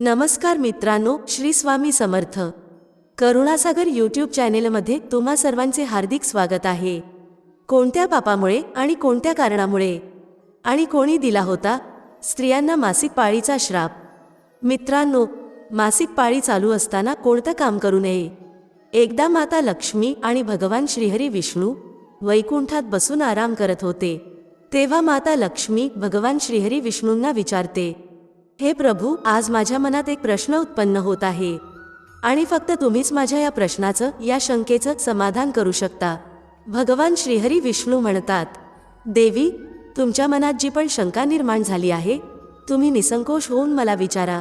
नमस्कार मित्रांनो श्री स्वामी समर्थ. करुणासागर यूट्यूब चॅनेलमध्ये तुम्हा सर्वांचे हार्दिक स्वागत आहे. कोणत्या पापामुळे आणि कोणत्या कारणामुळे? आणि कोणी दिला होता? स्त्रियांना मासिक पाळीचा श्राप. मित्रांनो मासिक पाळी चालू असताना कोणतं काम करू नये? एकदा माता लक्ष्मी आणि भगवान श्रीहरी विष्णू वैकुंठात बसून आराम करत होते. तेव्हा माता लक्ष्मी भगवान श्रीहरी विष्णूंना विचारते हे प्रभू आज माझ्या मनात एक प्रश्न उत्पन्न होत आहे. आणि फक्त तुम्हीच माझ्या या प्रश्नाचं या शंकेचं समाधान करू शकता. भगवान श्रीहरी विष्णू म्हणतात देवी तुमच्या मनात जी पण शंका निर्माण झाली आहे तुम्ही निसंकोच होऊन मला विचारा.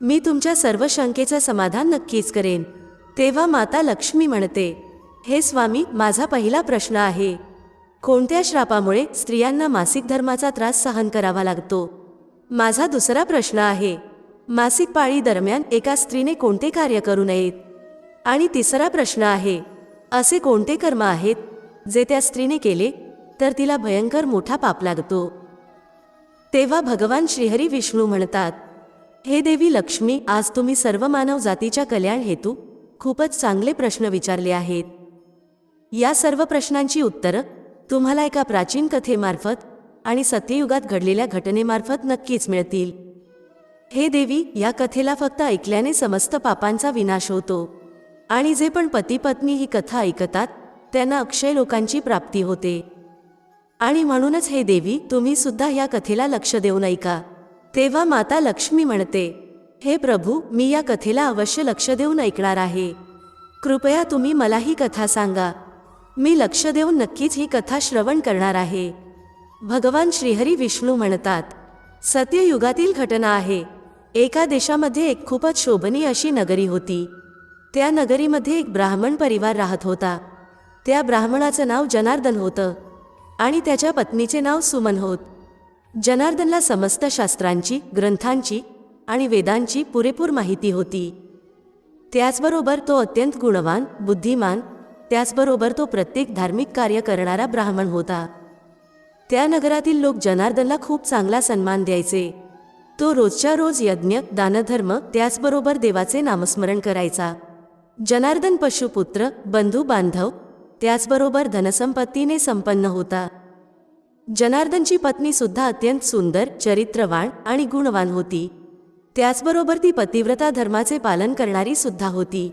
मी तुमच्या सर्व शंकेचं समाधान नक्कीच करेन. तेव्हा माता लक्ष्मी म्हणते हे स्वामी माझा पहिला प्रश्न आहे. कोणत्या श्रापामुळे स्त्रियांना मासिक धर्माचा त्रास सहन करावा लागतो? माझा दुसरा प्रश्न आहे. मासिक पाळी दरम्यान एका स्त्रीने कोणते कार्य करू नयेत? आणि तिसरा प्रश्न आहे. असे कोणते कर्म आहेत जे त्या स्त्रीने केले तर तिला भयंकर मोठा पाप लागतो? तेव्हा भगवान श्रीहरी विष्णू म्हणतात हे देवी लक्ष्मी आज तुम्ही सर्व मानव जातीच्या कल्याण हेतू खूपच चांगले प्रश्न विचारले आहेत. या सर्व प्रश्नांची उत्तरं तुम्हाला एका प्राचीन कथेमार्फत आणि सत्ययुगात घडलेल्या घटनेमार्फत नक्कीच मिळतील. हे देवी या कथेला फक्त ऐकल्याने समस्त पापांचा विनाश होतो. आणि जे पण पती पत्नी ही कथा ऐकतात त्यांना अक्षय लोकांची प्राप्ती होते. आणि म्हणूनच हे देवी तुम्ही सुद्धा या कथेला लक्ष देऊन ऐका. तेव्हा माता लक्ष्मी म्हणते हे प्रभू मी या कथेला अवश्य लक्ष देऊन ऐकणार आहे. कृपया तुम्ही मला ही कथा सांगा. मी लक्ष देऊन नक्कीच ही कथा श्रवण करणार आहे. भगवान श्रीहरी विष्णू म्हणतात सत्ययुगातील घटना आहे. एका देशामध्ये एक खूपच शोभनीय अशी नगरी होती. त्या नगरीमध्ये एक ब्राह्मण परिवार राहत होता. त्या ब्राह्मणाचं नाव जनार्दन होतं आणि त्याच्या पत्नीचे नाव सुमन होत. जनार्दनला समस्त शास्त्रांची ग्रंथांची आणि वेदांची पुरेपूर माहिती होती. त्याचबरोबर तो अत्यंत गुणवान बुद्धिमान त्याचबरोबर तो प्रत्येक धार्मिक कार्य करणारा ब्राह्मण होता. त्या नगरातील लोक जनार्दनला खूप चांगला सन्मान द्यायचे. तो रोजच्या रोज यज्ञ दानधर्म त्याचबरोबर देवाचे नामस्मरण करायचा. जनार्दन पशुपुत्र बंधू बांधव त्याचबरोबर धनसंपत्तीने संपन्न होता. जनार्दनची पत्नी सुद्धा अत्यंत सुंदर चरित्रवान आणि गुणवान होती. त्याचबरोबर ती पतिव्रता धर्माचे पालन करणारी सुद्धा होती.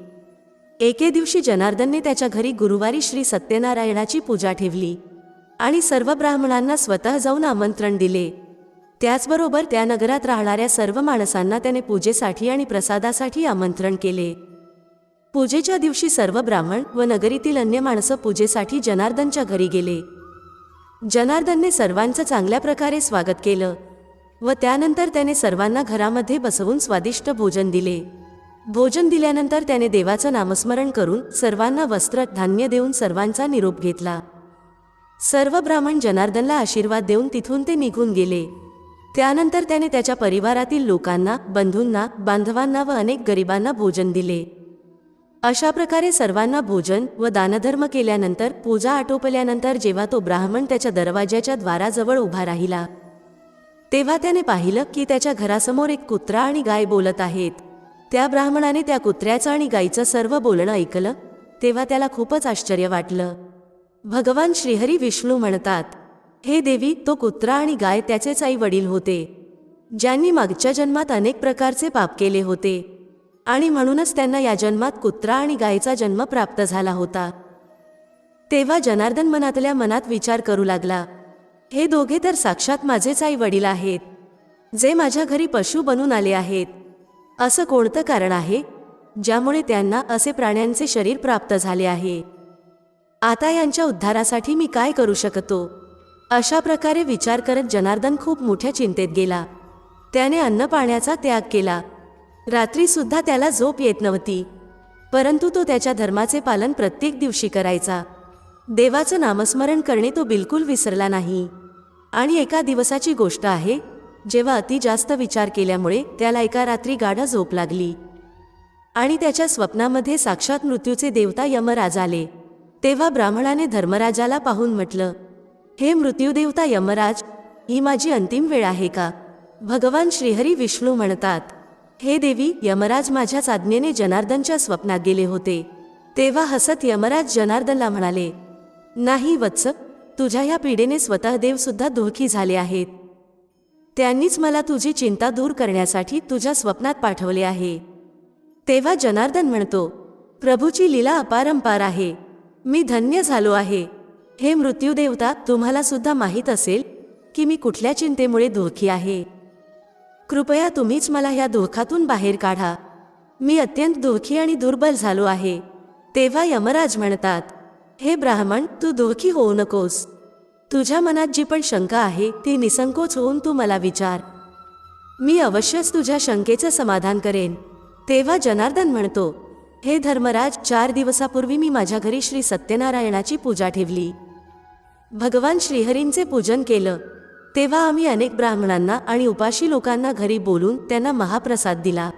एके दिवशी जनार्दनने त्याच्या घरी गुरुवारी श्री सत्यनारायणाची पूजा ठेवली. आणि सर्व ब्राह्मणांना स्वतः जाऊन आमंत्रण दिले. त्याचबरोबर त्या नगरात राहणाऱ्या सर्व माणसांना त्याने पूजेसाठी आणि प्रसादासाठी आमंत्रण केले. पूजेच्या दिवशी सर्व ब्राह्मण व नगरीतील अन्य माणसं पूजेसाठी जनार्दनच्या घरी गेले. जनार्दनने सर्वांचं चांगल्या प्रकारे स्वागत केलं व त्यानंतर त्याने सर्वांना घरामध्ये बसवून स्वादिष्ट भोजन दिले. भोजन दिल्यानंतर त्याने देवाचं नामस्मरण करून सर्वांना वस्त्र धान्य देऊन सर्वांचा निरोप घेतला. सर्व ब्राह्मण जनार्दनला आशीर्वाद देऊन तिथून ते निघून गेले. त्यानंतर त्याने त्याच्या परिवारातील लोकांना बंधूंना बांधवांना व अनेक गरिबांना भोजन दिले. अशा प्रकारे सर्वांना भोजन व दानधर्म केल्यानंतर पूजा आटोपल्यानंतर जेव्हा तो ब्राह्मण त्याच्या दरवाज्याच्या द्वाराजवळ उभा राहिला तेव्हा त्याने पाहिलं की त्याच्या घरासमोर एक कुत्रा आणि गाय बोलत आहेत. त्या ब्राह्मणाने त्या कुत्र्याचं आणि गायीचं सर्व बोलणं ऐकलं तेव्हा त्याला खूपच आश्चर्य वाटलं. भगवान श्रीहरी विष्णू म्हणतात हे देवी तो कुत्रा आणि गाय त्याचेच आई वडील होते ज्यांनी मागच्या जन्मात अनेक प्रकारचे पाप केले होते आणि म्हणूनच त्यांना या जन्मात कुत्रा आणि गायीचा जन्म प्राप्त झाला होता. तेव्हा जनार्दन मनातल्या मनात विचार करू लागला हे दोघे तर साक्षात माझेच आई वडील आहेत जे माझ्या घरी पशु बनून आले आहेत. असं कोणतं कारण आहे ज्यामुळे त्यांना असे प्राण्यांचे शरीर प्राप्त झाले आहे? आता यांच्या उद्धारासाठी मी काय करू शकतो? अशा प्रकारे विचार करत जनार्दन खूप मोठ्या चिंतेत गेला. त्याने अन्न पाण्याचा त्याग केला. रात्रीसुद्धा त्याला झोप येत नव्हती. परंतु तो त्याच्या धर्माचे पालन प्रत्येक दिवशी करायचा. देवाचं नामस्मरण करणे तो बिलकुल विसरला नाही. आणि एका दिवसाची गोष्ट आहे जेव्हा अति जास्त विचार केल्यामुळे त्याला एका रात्री गाढा झोप लागली. आणि त्याच्या स्वप्नामध्ये साक्षात मृत्यूचे देवता यमराज आले. तेव्हा ब्राह्मणाने धर्मराजाला पाहून म्हटलं हे मृत्यूदेवता यमराज ही माझी अंतिम वेळ आहे का? भगवान श्रीहरी विष्णू म्हणतात हे देवी यमराज माझ्याच आज्ञेने जनार्दनच्या स्वप्नात गेले होते. तेव्हा हसत यमराज जनार्दनला म्हणाले नाही वत्स तुझ्या या पीडेने स्वतः देवसुद्धा दुःखी झाले आहेत. त्यांनीच मला तुझी चिंता दूर करण्यासाठी तुझ्या स्वप्नात पाठवले आहे तेव्हा जनार्दन म्हणतो प्रभूची लीला अपारंपार आहे. मी धन्य झालो आहे. हे मृत्यूदेवता तुम्हाला सुद्धा माहीत असेल की मी कुठल्या चिंतेमुळे दुःखी आहे. कृपया तुम्हीच मला ह्या दुःखातून बाहेर काढा. मी अत्यंत दुःखी आणि दुर्बल झालो आहे. तेव्हा यमराज म्हणतात हे ब्राह्मण तू दुःखी होऊ नकोस. तुझ्या मनात जी पण शंका आहे ती निसंकोच होऊन तू मला विचार. मी अवश्यच तुझ्या शंकेचं समाधान करेन. तेव्हा जनार्दन म्हणतो हे धर्मराज चार दिवसापूर्वी मी माझ्या घरी श्री सत्यनारायणाची पूजा ठेवली. भगवान श्रीहरींचे पूजन केलं. तेव्हा आम्ही अनेक ब्राह्मणांना आणि उपाशी लोकांना घरी बोलून त्यांना महाप्रसाद दिला.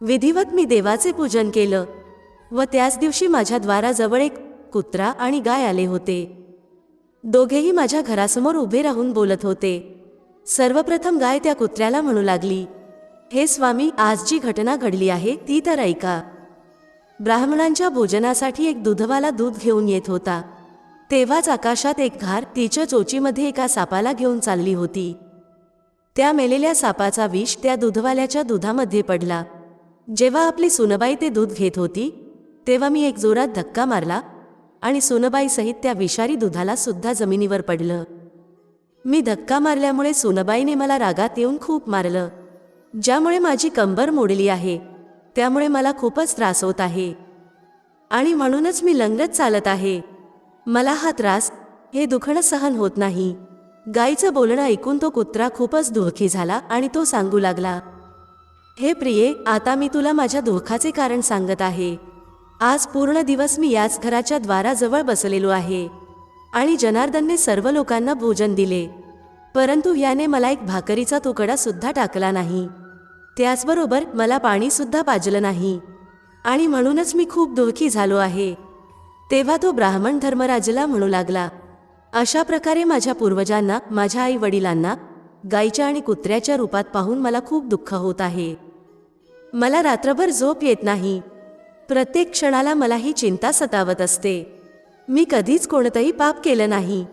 विधिवत मी देवाचे पूजन केलं व त्याच दिवशी माझ्या द्वाराजवळ एक कुत्रा आणि गाय आले होते. दोघेही माझ्या घरासमोर उभे राहून बोलत होते. सर्वप्रथम गाय त्या कुत्र्याला म्हणू लागली हे स्वामी आज जी घटना घडली आहे ती तर ऐका. ब्राह्मणांच्या भोजनासाठी एक दूधवाला दूध घेऊन येत होता. तेव्हाच आकाशात एक घार तिच्या चोचीमध्ये एका सापाला घेऊन चालली होती. त्या मेलेल्या सापाचा विष त्या दूधवाल्याच्या दुधामध्ये पडला. जेव्हा आपली सुनबाई ते दूध घेत होती तेव्हा मी एक जोरात धक्का मारला आणि सुनबाईसहित त्या विषारी दुधाला सुद्धा जमिनीवर पडलं. मी धक्का मारल्यामुळे सुनबाईने मला रागात येऊन खूप मारलं ज्यामुळे माझी कंबर मोडली आहे. त्यामुळे मला खूपच त्रास होत आहे. आणि म्हणूनच मी लंगलत चालत आहे. मला हा त्रास हे दुखणं सहन होत नाही. गाईचं बोलणं ऐकून तो कुत्रा खूपच दुःखी झाला आणि तो सांगू लागला हे प्रिये आता मी तुला माझ्या दुःखाचे कारण सांगत आहे. आज पूर्ण दिवस मी याच घराच्या द्वाराजवळ बसलेलो आहे. आणि जनार्दनने सर्व लोकांना भोजन दिले. परंतु याने मला एक भाकरीचा तुकडा सुद्धा टाकला नाही. त्याचबरोबर मला पाणीसुद्धा पाजलं नाही. आणि म्हणूनच मी खूप दुःखी झालो आहे. तेव्हा तो ब्राह्मण धर्मराजला म्हणू लागला अशा प्रकारे माझ्या पूर्वजांना माझ्या आई वडिलांना गायीच्या आणि कुत्र्याच्या रूपात पाहून मला खूप दुःख होत आहे. मला रात्रभर झोप येत नाही. प्रत्येक क्षणाला मला ही चिंता सतावत असते. मी कधीच कोणतंही पाप केलं नाही.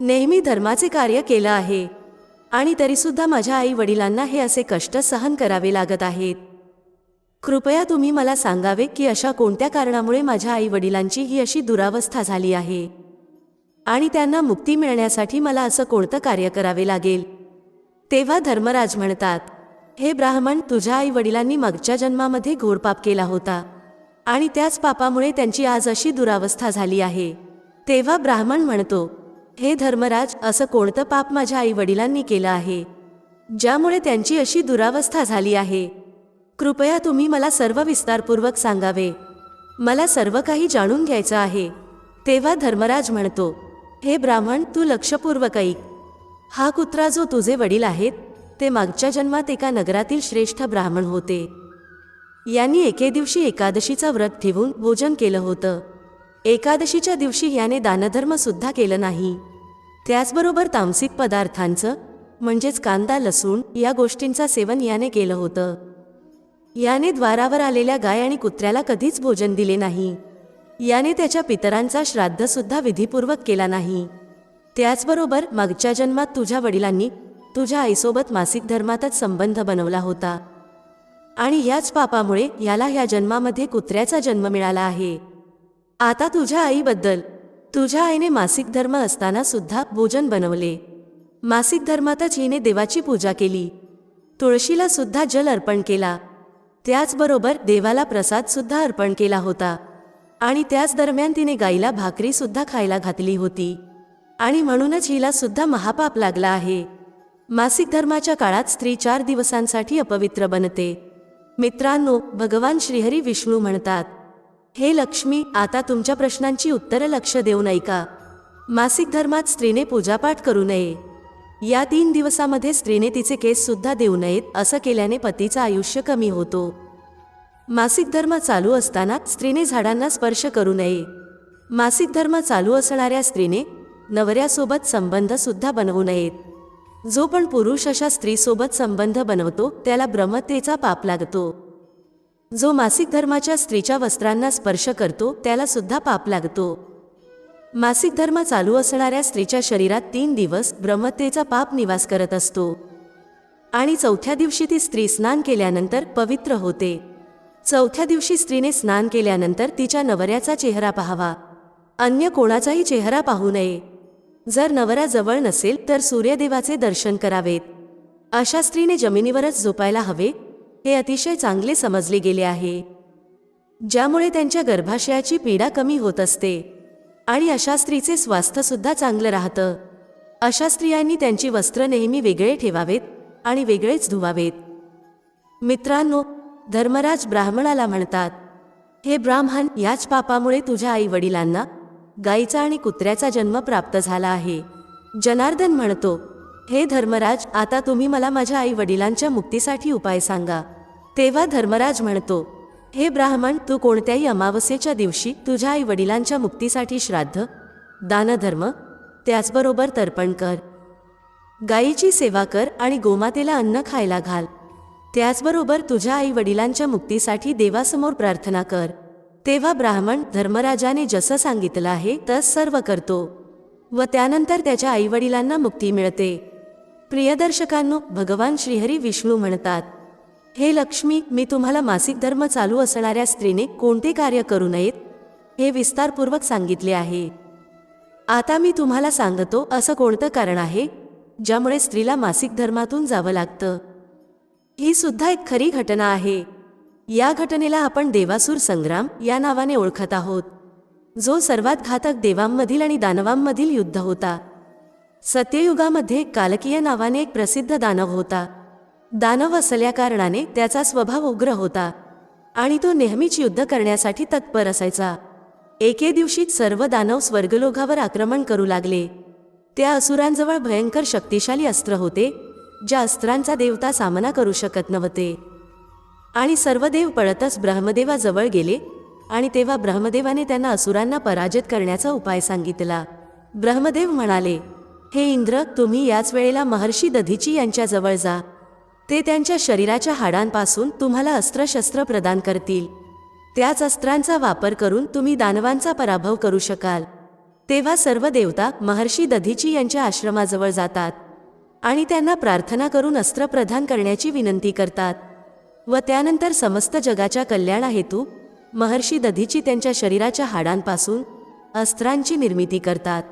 नेहमी धर्माचे कार्य केलं आहे. आणि तरीसुद्धा माझ्या आई वडिलांना हे असे कष्ट सहन करावे लागत आहेत. कृपया तुम्ही मला सांगावे की अशा कोणत्या कारणामुळे माझ्या आई वडिलांची ही अशी दुरावस्था झाली आहे? आणि त्यांना मुक्ती मिळण्यासाठी मला असं कोणतं कार्य करावे लागेल? तेव्हा धर्मराज म्हणतात हे ब्राह्मण तुझ्या आई वडिलांनी मागच्या जन्मामध्ये घोरपाप केला होता आणि त्याच पापामुळे त्यांची आज अशी दुरावस्था झाली आहे. तेव्हा ब्राह्मण म्हणतो हे धर्मराज असं कोणतं पाप माझ्या आई वडिलांनी केलं आहे? ज्यामुळे त्यांची अशी दुरावस्था झाली आहे. कृपया तुम्ही मला सर्व विस्तारपूर्वक सांगावे. मला सर्व काही जाणून घ्यायचं आहे. तेव्हा धर्मराज म्हणतो हे ब्राह्मण तू लक्षपूर्वक ऐक. हा कुत्रा जो तुझे वडील आहेत ते मागच्या जन्मात एका नगरातील श्रेष्ठ ब्राह्मण होते. यांनी एके दिवशी एकादशीचा व्रत ठेवून भोजन केलं होतं. एकादशीच्या दिवशी याने दानधर्मसुद्धा केलं नाही. त्याचबरोबर तामसिक पदार्थांचं म्हणजेच कांदा लसूण या गोष्टींचं सेवन याने केलं होतं. याने द्वारावर आलेल्या गाय आणि कुत्र्याला कधीच भोजन दिले नाही. याने त्याच्या पितरांचा श्राद्धसुद्धा विधीपूर्वक केला नाही. त्याचबरोबर मागच्या जन्मात तुझ्या वडिलांनी तुझ्या आईसोबत मासिक धर्मातच संबंध बनवला होता. आणि याच पापामुळे याला ह्या जन्मामध्ये कुत्र्याचा जन्म मिळाला आहे. आता तुझ्या आईबद्दल तुझ्या आईने मासिक धर्म असताना सुद्धा भोजन बनवले. मासिक धर्मातच हिने देवाची पूजा केली. तुळशीला सुद्धा जल अर्पण केला. त्याचबरोबर देवाला प्रसाद सुद्धा अर्पण केला होता. आणि त्याच दरम्यान तिने गाईला भाकरी सुद्धा खायला घातली होती. आणि म्हणूनच हिला सुद्धा महापाप लागला आहे. मासिक धर्माच्या काळात स्त्री चार दिवसांसाठी अपवित्र बनते. मित्रांनो भगवान श्रीहरी विष्णू म्हणतात हे लक्ष्मी आता तुमच्या प्रश्नांची उत्तरं लक्ष देऊन ऐका. मासिक धर्मात स्त्रीने पूजापाठ करू नये. या तीन दिवसामध्ये स्त्रीने तिचे केस सुद्धा देऊ नयेत असं केल्याने पतीचं आयुष्य कमी होतो. मासिक धर्म चालू असताना स्त्रीने झाडांना स्पर्श करू नये. मासिक धर्म चालू असणाऱ्या स्त्रीने नवऱ्यासोबत संबंध सुद्धा बनवू नयेत. जो पण पुरुष अशा स्त्रीसोबत संबंध बनवतो त्याला ब्रह्मतेचा पाप लागतो. जो मासिक धर्माच्या स्त्रीच्या वस्त्रांना स्पर्श करतो त्याला सुद्धा पाप लागतो. मासिक धर्म चालू असणाऱ्या स्त्रीच्या शरीरात तीन दिवस ब्रह्मतेचा पाप निवास करत असतो. आणि चौथ्या दिवशी ती स्त्री स्नान केल्यानंतर पवित्र होते. चौथ्या दिवशी स्त्रीने स्नान केल्यानंतर तिच्या नवऱ्याचा चेहरा पाहावा. अन्य कोणाचाही चेहरा पाहू नये. जर नवरा जवळ नसेल तर सूर्यदेवाचे दर्शन करावेत. अशा स्त्रीने जमिनीवरच झोपायला हवे हे अतिशय चांगले समजले गेले आहे. ज्यामुळे त्यांच्या गर्भाशयाची पीडा कमी होत असते आणि अशा स्त्रीचे स्वास्थ्यसुद्धा चांगलं राहतं. अशा स्त्रियांनी त्यांची वस्त्र नेहमी वेगळे ठेवावेत आणि वेगळेच धुवावेत. मित्रांनो धर्मराज ब्राह्मणाला म्हणतात हे ब्राह्मण याच पापामुळे तुझ्या आई वडिलांना गाईचा आणि कुत्र्याचा जन्म प्राप्त झाला आहे. जनार्दन म्हणतो हे धर्मराज आता तुम्ही मला माझ्या आई वडिलांच्या मुक्तीसाठी उपाय सांगा. तेव्हा धर्मराज म्हणतो हे ब्राह्मण तू कोणत्याही अमावस्येच्या दिवशी तुझ्या आई वडिलांच्या मुक्तीसाठी श्राद्ध दानधर्म त्याचबरोबर तर्पण कर. गायीची सेवा कर आणि गोमातेला अन्न खायला घाल. त्याचबरोबर तुझ्या आई वडिलांच्या मुक्तीसाठी देवासमोर प्रार्थना कर. तेव्हा ब्राह्मण धर्मराजाने जसं सांगितलं आहे तस सर्व करतो. व त्यानंतर त्याच्या आईवडिलांना मुक्ती मिळते. प्रियदर्शकांनो भगवान श्रीहरी विष्णू म्हणतात हे लक्ष्मी मी तुम्हाला मासिक धर्म चालू असणाऱ्या स्त्रीने कोणते कार्य करू नयेत? हे विस्तारपूर्वक सांगितले आहे. आता मी तुम्हाला सांगतो असं कोणतं कारण आहे ज्यामुळे स्त्रीला मासिक धर्मातून जावं लागतं. ही सुद्धा एक खरी घटना आहे. या घटनेला आपण देवासूर संग्राम या नावाने ओळखत आहोत. जो सर्वात घातक देवांमधील आणि दानवांमधील युद्ध होता. सत्ययुगामध्ये कालकीय नावाने एक प्रसिद्ध दानव होता. दानव असल्या कारणाने त्याचा स्वभाव उग्र होता आणि तो नेहमीच युद्ध करण्यासाठी तत्पर असायचा. एके दिवशी सर्व दानव स्वर्गलोघावर आक्रमण करू लागले. त्या असुरांजवळ भयंकर शक्तिशाली अस्त्र होते ज्या अस्त्रांचा देवता सामना करू शकत नव्हते. आणि सर्व देव पळतच ब्रह्मदेवाजवळ गेले आणि तेव्हा ब्रह्मदेवाने त्यांना असुरांना पराजित करण्याचा उपाय सांगितला. ब्रह्मदेव म्हणाले हे इंद्र तुम्ही याच वेळेला महर्षी दधीची यांच्याजवळ जा. ते त्यांच्या शरीराच्या हाडांपासून तुम्हाला अस्त्रशस्त्र प्रदान करतील. त्याच अस्त्रांचा वापर करून तुम्ही दानवांचा पराभव करू शकाल. तेव्हा सर्व देवता महर्षी दधीची यांच्या आश्रमाजवळ जातात आणि त्यांना प्रार्थना करून अस्त्र प्रदान करण्याची विनंती करतात. व त्यानंतर समस्त जगाच्या कल्याणाहेतू महर्षी दधीची त्यांच्या शरीराच्या हाडांपासून अस्त्रांची निर्मिती करतात.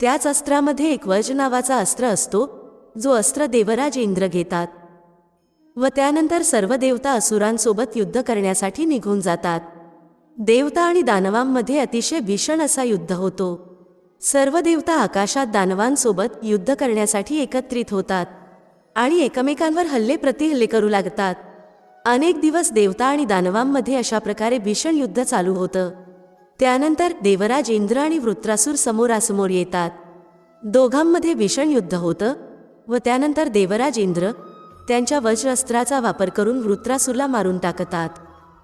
त्याच अस्त्रामध्ये एक वज नावाचा अस्त्र असतो जो अस्त्र देवराज इंद्र घेतात व त्यानंतर सर्व देवता असुरांसोबत युद्ध करण्यासाठी निघून जातात. देवता आणि दानवांमध्ये अतिशय भीषण असा युद्ध होतो. सर्व देवता आकाशात दानवांसोबत युद्ध करण्यासाठी एकत्रित होतात आणि एकमेकांवर हल्ले प्रतिहल्ले करू लागतात. अनेक दिवस देवता आणि दानवांमध्ये अशा प्रकारे भीषण युद्ध चालू होतं. त्यानंतर देवराज इंद्र आणि वृत्रासूर समोरासमोर येतात. दोघांमध्ये भीषण युद्ध होतं व त्यानंतर देवराज इंद्र त्यांच्या वज्रअस्त्राचा वापर करून वृत्रासूरला मारून टाकतात.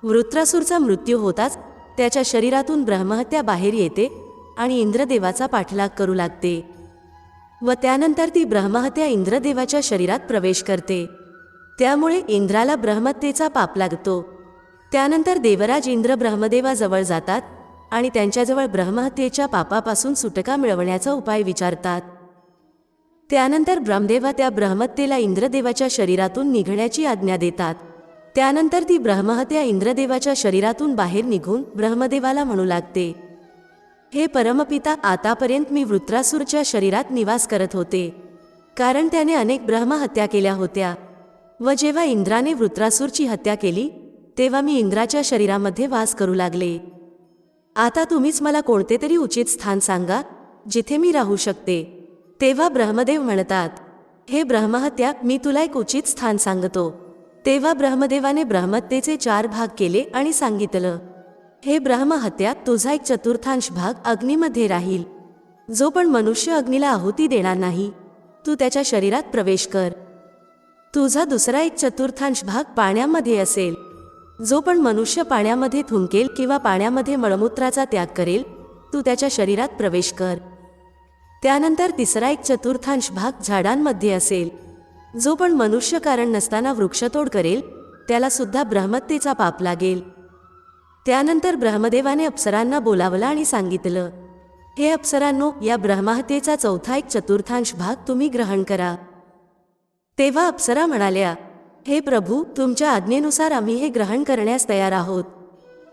वृत्रासूरचा मृत्यू होताच त्याच्या शरीरातून ब्रह्महत्या बाहेर येते आणि इंद्रदेवाचा पाठलाग करू लागते. व त्यानंतर ती ब्रह्महत्या इंद्रदेवाच्या शरीरात प्रवेश करते. त्यामुळे इंद्राला ब्रह्मत्तेचा पाप लागतो. त्यानंतर देवराज इंद्र ब्रह्मदेवाजवळ जातात आणि त्यांच्याजवळ ब्रह्महत्येच्या पापापासून सुटका मिळवण्याचा उपाय विचारतात. त्यानंतर ब्रह्मदेवा त्या ब्रह्मत्तेला इंद्रदेवाच्या शरीरातून निघण्याची आज्ञा देतात. त्यानंतर ती ब्रह्महत्या इंद्रदेवाच्या शरीरातून बाहेर निघून ब्रह्मदेवाला म्हणू लागते. हे परमपिता आतापर्यंत मी वृत्रासूरच्या शरीरात निवास करत होते. कारण त्याने अनेक ब्रह्महत्या केल्या होत्या. व जेव्हा इंद्राने वृत्रासूरची हत्या केली तेव्हा मी इंद्राच्या शरीरामध्ये वास करू लागले. आता तुम्हीच मला कोणते तरी उचित स्थान सांगा जिथे मी राहू शकते. तेव्हा ब्रह्मदेव म्हणतात हे ब्रह्महत्या मी तुला एक उचित स्थान सांगतो. तेव्हा ब्रह्मदेवाने ब्रह्मत्तेचे चार भाग केले आणि सांगितलं हे ब्रह्महत्या तुझा एक चतुर्थांश भाग अग्नीमध्ये राहील. जो पण मनुष्य अग्नीला आहुती देणार नाही तू त्याच्या शरीरात प्रवेश कर. तुझा दुसरा एक चतुर्थांश भाग पाण्यामध्ये असेल. जो पण मनुष्य पाण्यामध्ये थुंकेल किंवा पाण्यामध्ये मळमूत्राचा त्याग करेल तू त्याच्या शरीरात प्रवेश कर. त्यानंतर तिसरा एक चतुर्थांश भाग झाडांमध्ये असेल. जो पण मनुष्य कारण नसताना वृक्षतोड करेल त्याला सुद्धा ब्रह्मत्तेचा पाप लागेल. त्यानंतर ब्रह्मदेवाने अप्सरांना बोलावलं आणि सांगितलं हे अप्सरांनो या ब्रह्महत्येचा चौथा एक चतुर्थांश भाग तुम्ही ग्रहण करा. तेव्हा अप्सरा म्हणाल्या हे प्रभू तुमच्या आज्ञेनुसार आम्ही हे ग्रहण करण्यास तयार आहोत.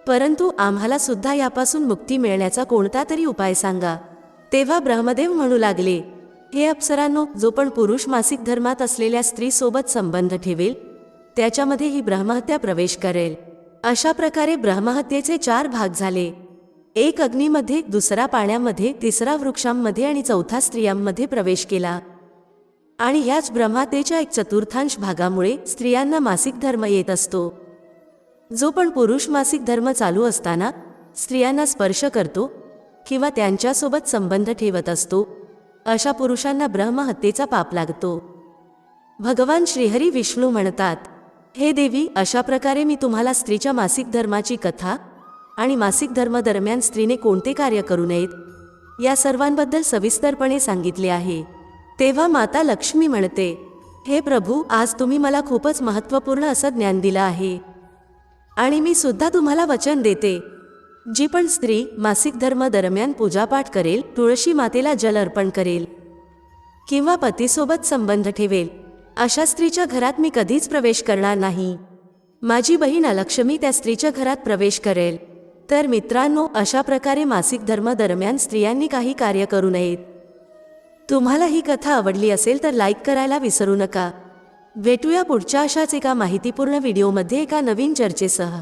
परंतु आम्हाला सुद्धा यापासून मुक्ती मिळण्याचा कोणता तरी उपाय सांगा. तेव्हा ब्रह्मदेव म्हणू लागले हे अप्सरांनो जो पण पुरुष मासिक धर्मात असलेल्या स्त्रीसोबत संबंध ठेवेल त्याच्यामध्ये ही ब्रह्महत्या प्रवेश करेल. अशा प्रकारे ब्रह्महत्येचे चार भाग झाले. एक अग्नीमध्ये दुसरा पाण्यामध्ये तिसरा वृक्षांमध्ये आणि चौथा स्त्रियांमध्ये प्रवेश केला. आणि ह्याच ब्रह्मातेच्या एक चतुर्थांश भागामुळे स्त्रियांना मासिक धर्म येत असतो. जो पण पुरुष मासिक धर्म चालू असताना स्त्रियांना स्पर्श करतो किंवा त्यांच्यासोबत संबंध ठेवत असतो अशा पुरुषांना ब्रह्महत्येचा पाप लागतो. भगवान श्रीहरी विष्णू म्हणतात हे देवी अशा प्रकारे मी तुम्हाला स्त्रीच्या मासिक धर्माची कथा आणि मासिक धर्मदरम्यान स्त्रीने कोणते कार्य करू नयेत या सर्वांबद्दल सविस्तरपणे सांगितले आहे. तेव्हा माता लक्ष्मी म्हणते हे प्रभू आज तुम्ही मला खूपच महत्त्वपूर्ण असं ज्ञान दिलं आहे. आणि मी सुद्धा तुम्हाला वचन देते. जी पण स्त्री मासिक धर्म दरम्यान पूजापाठ करेल तुळशी मातेला जल अर्पण करेल किंवा पतीसोबत संबंध ठेवेल अशा स्त्रीच्या घरात मी कधीच प्रवेश करणार नाही. माझी बहीण अलक्ष्मी त्या स्त्रीच्या घरात प्रवेश करेल. तर मित्रांनो अशा प्रकारे मासिक धर्म दरम्यान स्त्रियांनी काही कार्य करू नयेत. तुम्हाला ही कथा आवडली असेल तर लाईक करायला विसरू नका. भेटूया पुढच्या अशाच एका माहितीपूर्ण व्हिडिओमध्ये एका नवीन चर्चेसह.